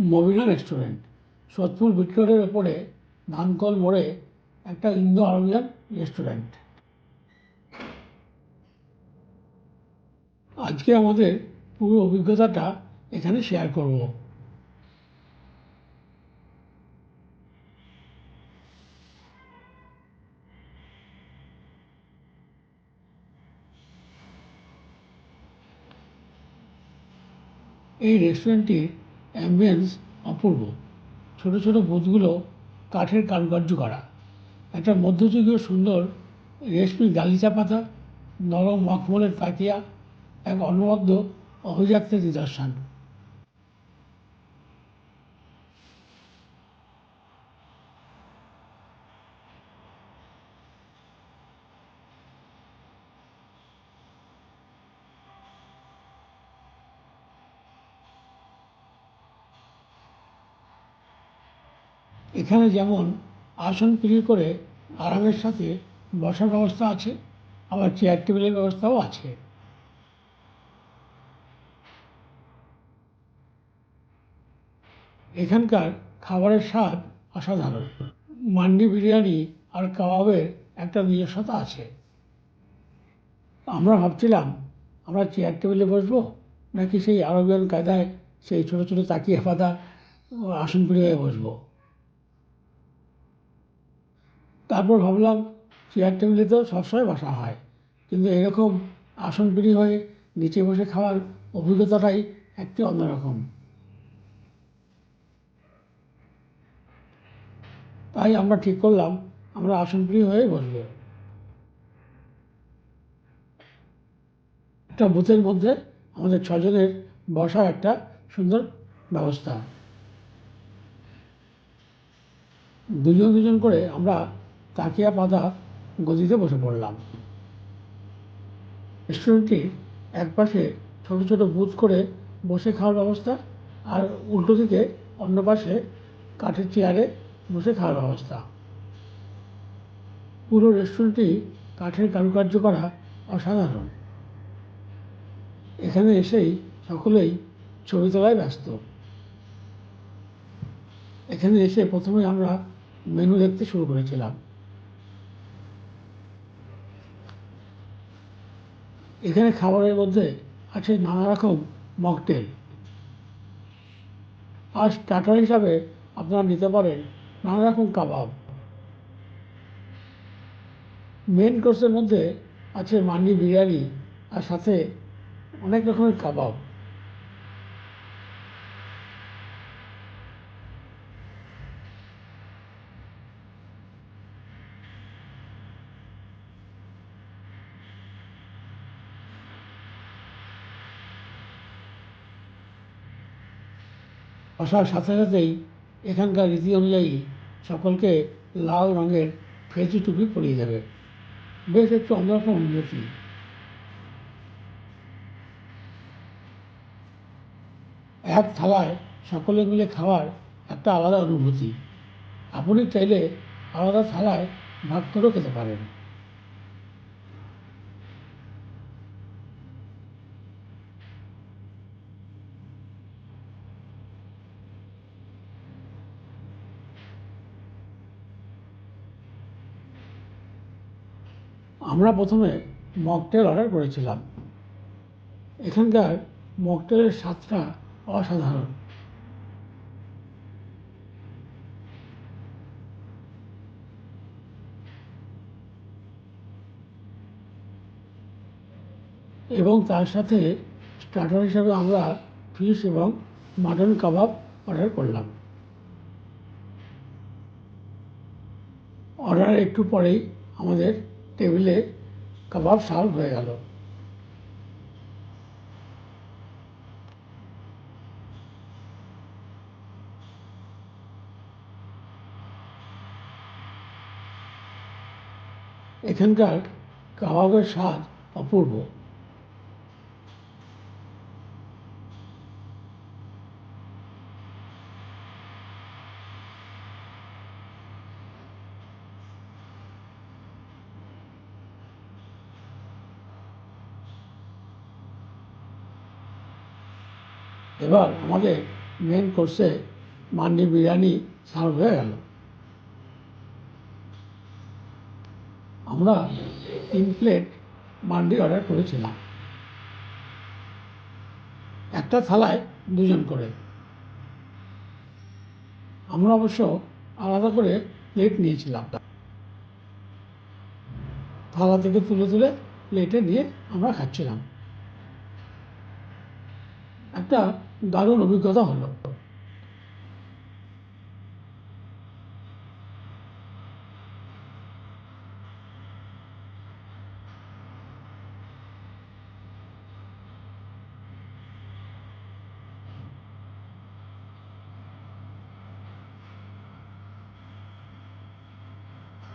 Mobina restaurant. Sodepur বিটরোডের ওপরে ধানকল মোড়ে একটা ইন্দো আরবিয়ান রেস্টুরেন্ট। আজকে আমাদের পুরো অভিজ্ঞতাটা এখানে শেয়ার করব। এই রেস্টুরেন্টটির অ্যাম্বিয়েন্স অপূর্ব। ছোট ছোট বুথগুলো কাঠের কারুকার্য করা। একটা মধ্যযুগীয় সুন্দর রেশমি গালিচা পাতা, নরম মখমলের তাকিয়া, এক অনবদ্য অভিজাত্যের নিদর্শন। এখানে যেমন আসন পিড়ি করে আরামের সাথে বসার ব্যবস্থা আছে, আবার চেয়ার টেবিলের ব্যবস্থাও আছে। এখানকার খাবারের স্বাদ অসাধারণ। মান্ডি বিরিয়ানি আর কাবাবের একটা নিজস্বতা আছে। আমরা ভাবছিলাম, আমরা চেয়ার টেবিলে বসবো, নাকি সেই আরবিয়ান কায়দায় সেই ছোটো ছোটো তাকিয়ে পাতা আসন পিড়ি হয়ে বসবো। তারপর ভাবলাম চেয়ার টেবিলে তো সবসময় বসা হয়। কিন্তু এরকম আসন পিড়ি হয়ে নিচে বসে খাওয়ার অভিজ্ঞতাটাই একটি অন্যরকম। তাই আমরা ঠিক করলাম, আমরা আসন পিড়ি হয়ে বসবো। একটা বুথের মধ্যে আমাদের ছজনের বসার একটা সুন্দর ব্যবস্থা। দুজন দুজন করে আমরা তাকিয়া পাতা গদিতে বসে পড়লাম। রেস্টুরেন্টটির একপাশে ছোটো ছোটো বুথ করে বসে খাওয়ার ব্যবস্থা আর উল্টো দিকে অন্য পাশে কাঠের চেয়ারে বসে খাওয়ার ব্যবস্থা। পুরো রেস্টুরেন্টটি কাঠের কারুকার্য করা অসাধারণ। এখানে এসেই সকলেই ছবি তোলায় ব্যস্ত। এখানে এসে প্রথমে আমরা মেনু দেখতে শুরু করেছিলাম। এখানে খাবারের মধ্যে আছে নানা রকম মকটেল। আর স্টার্টার হিসাবে আপনারা নিতে পারেন নানা রকম কাবাব। মেন কোর্সের মধ্যে আছে মান্ডি বিরিয়ানি আর সাথে অনেক রকমের কাবাব। আসার সাথে সাথেই এখানকার রীতি অনুযায়ী সকলকে লাল রঙের ফেজি টুপি পরিয়ে দেবে। বেশ, একটু অন্যরকম অনুভূতি। এক থালায় সকলে মিলে খাওয়ার একটা আলাদা অনুভূতি। আপনি চাইলে আলাদা থালায় ভাগ করেও খেতে পারেন। আমরা প্রথমে মকটেল অর্ডার করেছিলাম। এখানকার মকটেলের স্বাদটা অসাধারণ। এবং তার সাথে স্টার্টার হিসাবে আমরা ফিশ এবং মাটন কাবাব অর্ডার করলাম। অর্ডার একটু পরেই আমাদের টেবিলে কাবাব সার্ভ হয়ে গেল। এখানকার কাবাবের স্বাদ অপূর্ব। এবার আমাদের মেন কোর্সে মান্ডি বিরিয়ানি সার্ভ হয়ে গেল। আমরা তিন প্লেট মান্ডি অর্ডার করেছিলাম। একটা থালায় দুজন করে। আমরা অবশ্য আলাদা করে প্লেট নিয়েছিলাম। থালা থেকে তুলে তুলে প্লেটে নিয়ে আমরা খাচ্ছিলাম। একটা দারুণ অভিজ্ঞতা হলো।